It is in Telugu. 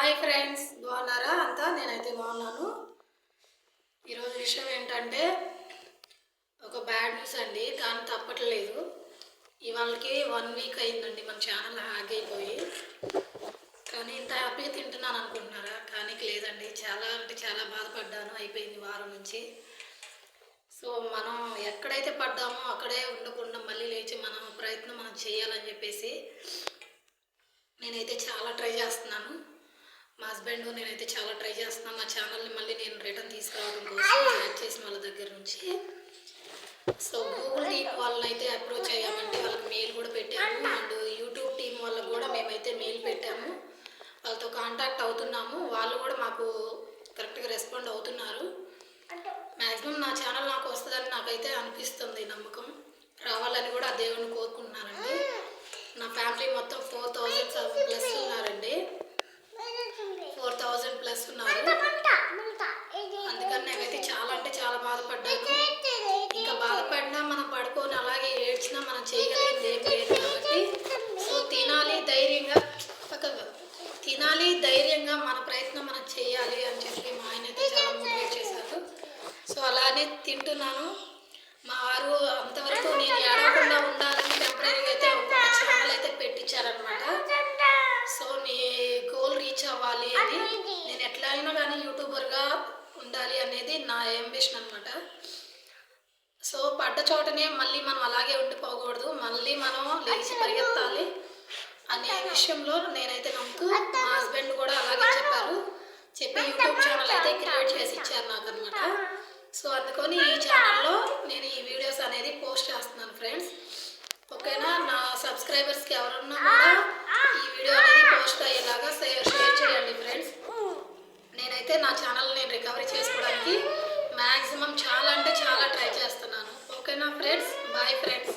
హాయ్ ఫ్రెండ్స్ బాగున్నారా? అంతా? నేనైతే బాగున్నాను. ఈరోజు విషయం ఏంటంటే ఒక బ్యాడ్ న్యూస్ అండి. దాన్ని తప్పట్లేదు. ఇవాళకి వన్ వీక్ అయిందండి మన ఛానల్ హ్యాక్ అయిపోయి. కానీ ఇంత హ్యాపీగా తింటున్నాను అనుకుంటున్నారా? కానీ లేదండి. చాలా అంటే చాలా బాధపడ్డాను. అయిపోయింది వారం నుంచి. సో మనం ఎక్కడైతే పడ్డామో అక్కడే ఉండకుండా మళ్ళీ లేచి మనం ప్రయత్నం మనం చేయాలని చెప్పేసి నేనైతే చాలా ట్రై చేస్తున్నాను. మా హస్బెండ్ నేనైతే చాలా ట్రై చేస్తున్నాను నా ఛానల్ని మళ్ళీ నేను రిటర్న్ తీసుకురావడం కోసం యాడ్ చేసిన వాళ్ళ దగ్గర నుంచి. సో గూగుల్ టీమ్ వాళ్ళని అయితే అప్రోచ్ అయ్యామంటే వాళ్ళకి మెయిల్ కూడా పెట్టాము. అండ్ యూట్యూబ్ టీం వాళ్ళకి కూడా మేమైతే మెయిల్ పెట్టాము. వాళ్ళతో కాంటాక్ట్ అవుతున్నాము. వాళ్ళు కూడా మాకు కరెక్ట్గా రెస్పాండ్ అవుతున్నారు. మ్యాక్సిమం నా ఛానల్ నాకు వస్తుందని నాకైతే అనిపిస్తుంది నమ్మకం. రావాలని కూడా ఆ దేవుని కోరుకుంటున్నానండి నా ఫ్యామిలీ మొత్తం ఫోర్ థౌజండ్ ఉన్నారు అందుకని నాకైతే చాలా అంటే చాలా బాధపడ్డాను. ఇంకా బాధపడినా మనం పడుకొని అలాగే ఏడ్చినా మనం చేయగలిగింది ఏం లేదు కాబట్టి సో తినాలి ధైర్యంగా పక్కగా. తినాలి ధైర్యంగా మన ప్రయత్నం మనం చేయాలి అని చెప్పి మా ఆయన అయితే చాలా మోటివేట్ చేశారు. సో అలానే తింటున్నాను. మా వారు అంతవరకు నేను ఏడవకుండా ఉండాలని టెంపరీగా అయితే ఒక ఛానల్ అయితే పెట్టించారనమాట సో నీ గోల్ రీచ్ అవ్వాలి అని అయినా కానీ యూట్యూబర్గా ఉండాలి అనేది నా అంబిషన్ అనమాట సో పడ్డ చోటనే మళ్ళీ మనం అలాగే ఉండిపోకూడదు. మళ్ళీ మనం లేచి పరిగెత్తాలి అనే విషయంలో నేనైతే నమ్ముతూ మా హస్బెండ్ కూడా అలాగే చెప్పారు. చెప్పి యూట్యూబ్ ఛానల్ అయితే క్రియేట్ చేసి ఇచ్చారు నాకు అనమాట సో అందుకని ఈ ఛానల్లో నేను ఈ వీడియోస్ అనేది పోస్ట్ చేస్తున్నాను ఫ్రెండ్స్ ఓకేనా? నా సబ్స్క్రైబర్స్కి ఎవరన్నా కూడా ఈ వీడియో అనేది పోస్ట్ అయ్యేలాగా షేర్ అయితే నా ఛానల్ నేను రికవరీ చేసుకోవడానికి మ్యాక్సిమం చాలా అంటే చాలా ట్రై చేస్తున్నాను. ఓకేనా ఫ్రెండ్స్ బాయ్ ఫ్రెండ్స్